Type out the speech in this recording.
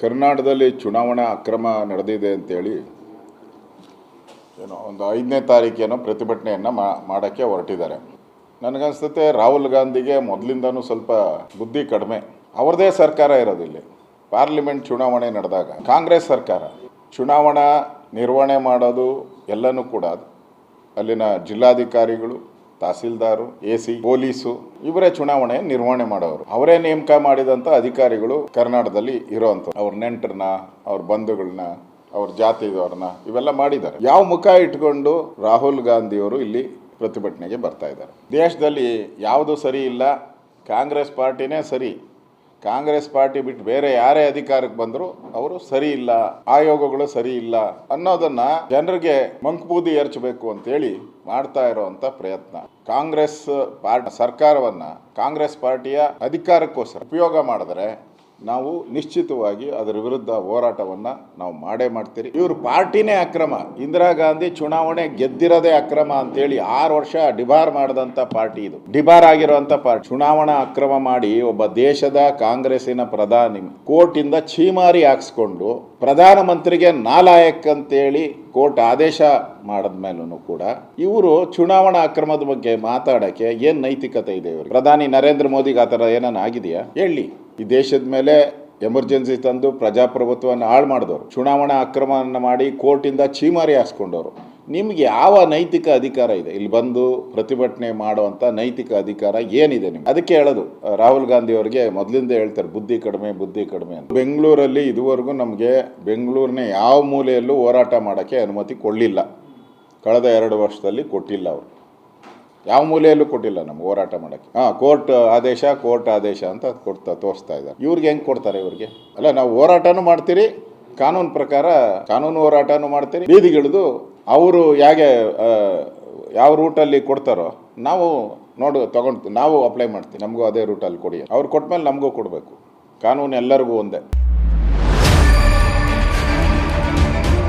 ಕರ್ನಾಟಕದಲ್ಲಿ ಚುನಾವಣಾ ಅಕ್ರಮ ನಡೆದಿದೆ ಅಂತೇಳಿ ಏನೋ ಒಂದು ಐದನೇ ತಾರೀಕೇನೋ ಪ್ರತಿಭಟನೆಯನ್ನು ಮಾಡೋಕ್ಕೆ ಹೊರಟಿದ್ದಾರೆ. ನನಗನ್ಸುತ್ತೆ ರಾಹುಲ್ ಗಾಂಧಿಗೆ ಮೊದಲಿಂದನೂ ಸ್ವಲ್ಪ ಬುದ್ಧಿ ಕಡಿಮೆ. ಅವ್ರದ್ದೇ ಸರ್ಕಾರ ಇರೋದಿಲ್ಲಿ. ಪಾರ್ಲಿಮೆಂಟ್ ಚುನಾವಣೆ ನಡೆದಾಗ, ಕಾಂಗ್ರೆಸ್ ಸರ್ಕಾರ ಚುನಾವಣಾ ನಿರ್ವಹಣೆ ಮಾಡೋದು ಎಲ್ಲನೂ ಕೂಡ ಅಲ್ಲಿನ ಜಿಲ್ಲಾಧಿಕಾರಿಗಳು ತಹಸೀಲ್ದಾರು ಎ ಸಿ ಪೊಲೀಸು ಇವರೇ ಚುನಾವಣೆ ನಿರ್ವಹಣೆ ಮಾಡೋರು. ಅವರೇ ನೇಮಕ ಮಾಡಿದಂಥ ಅಧಿಕಾರಿಗಳು ಕರ್ನಾಟಕದಲ್ಲಿ ಇರೋವಂಥ ಅವ್ರ ನೆಂಟರನ್ನ, ಅವ್ರ ಬಂಧುಗಳನ್ನ ಅವ್ರ ಜಾತಿದವ್ರನ್ನ ಇವೆಲ್ಲ ಮಾಡಿದ್ದಾರೆ. ಯಾವ ಮುಖ ಇಟ್ಕೊಂಡು ರಾಹುಲ್ ಗಾಂಧಿಯವರು ಇಲ್ಲಿ ಪ್ರತಿಭಟನೆಗೆ ಬರ್ತಾ ಇದ್ದಾರೆ. ದೇಶದಲ್ಲಿ ಯಾವುದು ಸರಿ ಇಲ್ಲ, ಕಾಂಗ್ರೆಸ್ ಪಾರ್ಟಿನೇ ಸರಿ. ಕಾಂಗ್ರೆಸ್ ಪಾರ್ಟಿ ಬಿಟ್ಟು ಬೇರೆ ಯಾರೇ ಅಧಿಕಾರಕ್ಕೆ ಬಂದರೂ ಅವರು ಸರಿ ಇಲ್ಲ, ಆಯೋಗಗಳು ಸರಿ ಇಲ್ಲ ಅನ್ನೋದನ್ನ ಜನರಿಗೆ ಮಂಕುಬೂದಿ ಎರಚಬೇಕು ಅಂತೇಳಿ ಮಾಡ್ತಾ ಇರುವಂತ ಪ್ರಯತ್ನ. ಕಾಂಗ್ರೆಸ್ ಪಾರ್ಟಿ ಸರ್ಕಾರವನ್ನ ಕಾಂಗ್ರೆಸ್ ಪಾರ್ಟಿಯ ಅಧಿಕಾರಕ್ಕೋಸ್ಕರ ಉಪಯೋಗ ಮಾಡಿದ್ರೆ ನಾವು ನಿಶ್ಚಿತವಾಗಿ ಅದರ ವಿರುದ್ಧ ಹೋರಾಟವನ್ನ ನಾವು ಮಾಡೇ ಮಾಡ್ತೀರಿ. ಇವ್ರ ಪಾರ್ಟಿನೇ ಅಕ್ರಮ. ಇಂದಿರಾ ಗಾಂಧಿ ಚುನಾವಣೆ ಗೆದ್ದಿರೋದೇ ಅಕ್ರಮ ಅಂತೇಳಿ ಆರು ವರ್ಷ ಡಿಬಾರ್ ಮಾಡಿದಂಥ ಪಾರ್ಟಿ ಇದು. ಡಿಬಾರ್ ಆಗಿರುವಂಥ ಪಾರ್ಟಿ. ಚುನಾವಣಾ ಅಕ್ರಮ ಮಾಡಿ ಒಬ್ಬ ದೇಶದ ಕಾಂಗ್ರೆಸ್ಸಿನ ಪ್ರಧಾನಿ ಕೋರ್ಟಿಂದ ಛೀಮಾರಿ ಹಾಕ್ಸ್ಕೊಂಡು ಪ್ರಧಾನಮಂತ್ರಿಗೆ ನಾಲಾಯಕ್ ಅಂತೇಳಿ ಕೋರ್ಟ್ ಆದೇಶ ಮಾಡಿದ್ಮೇಲೂ ಕೂಡ ಇವರು ಚುನಾವಣಾ ಅಕ್ರಮದ ಬಗ್ಗೆ ಮಾತಾಡಕ್ಕೆ ಏನ್ ನೈತಿಕತೆ ಇದೆ ಇವರು ಪ್ರಧಾನಿ ನರೇಂದ್ರ ಮೋದಿಗೆ ಆ ಥರ ಏನಾನ ಆಗಿದೆಯಾ? ಹೇಳಿ. ಈ ದೇಶದ ಮೇಲೆ ಎಮರ್ಜೆನ್ಸಿ ತಂದು ಪ್ರಜಾಪ್ರಭುತ್ವವನ್ನು ಹಾಳು ಮಾಡಿದವರು ಚುನಾವಣಾ ಅಕ್ರಮವನ್ನು ಮಾಡಿ ಕೋರ್ಟಿಂದ ಚೀಮಾರಿ ಹಾಕ್ಸ್ಕೊಂಡವರು ನಿಮಗೆ ಯಾವ ನೈತಿಕ ಅಧಿಕಾರ ಇದೆ? ಇಲ್ಲಿ ಬಂದು ಪ್ರತಿಭಟನೆ ಮಾಡುವಂಥ ನೈತಿಕ ಅಧಿಕಾರ ಏನಿದೆ ನಿಮ್ಗೆ? ಅದಕ್ಕೆ ಹೇಳೋದು. ರಾಹುಲ್ ಗಾಂಧಿ ಅವರಿಗೆ ಮೊದಲಿಂದ ಹೇಳ್ತಾರೆ, ಬುದ್ಧಿ ಕಡಿಮೆ ಬುದ್ಧಿ ಕಡಿಮೆ ಅಂತ. ಬೆಂಗಳೂರಲ್ಲಿ ಇದುವರೆಗೂ ನಮಗೆ ಬೆಂಗಳೂರಿನ ಯಾವ ಮೂಲೆಯಲ್ಲೂ ಹೋರಾಟ ಮಾಡೋಕ್ಕೆ ಅನುಮತಿ ಕೊಡಲಿಲ್ಲ. ಕಳೆದ ಎರಡು ವರ್ಷದಲ್ಲಿ ಕೊಟ್ಟಿಲ್ಲ ಅವರು. ಯಾವ ಮೂಲೆಯಲ್ಲೂ ಕೊಟ್ಟಿಲ್ಲ ನಮ್ಗೆ ಹೋರಾಟ ಮಾಡೋಕ್ಕೆ. ಹಾಂ, ಕೋರ್ಟ್ ಆದೇಶ ಕೋರ್ಟ್ ಆದೇಶ ಅಂತ ಕೊಡ್ತಾ, ತೋರಿಸ್ತಾ ಇದ್ದಾರೆ. ಇವ್ರಿಗೆ ಹೆಂಗೆ ಕೊಡ್ತಾರೆ ಇವ್ರಿಗೆ? ಅಲ್ಲ, ನಾವು ಹೋರಾಟನೂ ಮಾಡ್ತೀರಿ, ಕಾನೂನು ಪ್ರಕಾರ ಕಾನೂನು ಹೋರಾಟನೂ ಮಾಡ್ತೀರಿ, ಬೀದಿಗಿಳಿದು ಅವರು ಹೇಗೆ ಯಾವ ರೂಟಲ್ಲಿ ಕೊಡ್ತಾರೋ, ನಾವು ನೋಡು, ತಗೊಂಡು, ನಾವು ಅಪ್ಲೈ ಮಾಡ್ತೀವಿ. ನಮಗೂ ಅದೇ ರೂಟಲ್ಲಿ ಕೊಡಿ ಅವ್ರು ಕೊಟ್ಮೇಲೆ ನಮಗೂ ಕೊಡಬೇಕು. ಕಾನೂನು ಎಲ್ಲರಿಗೂ ಒಂದೇ.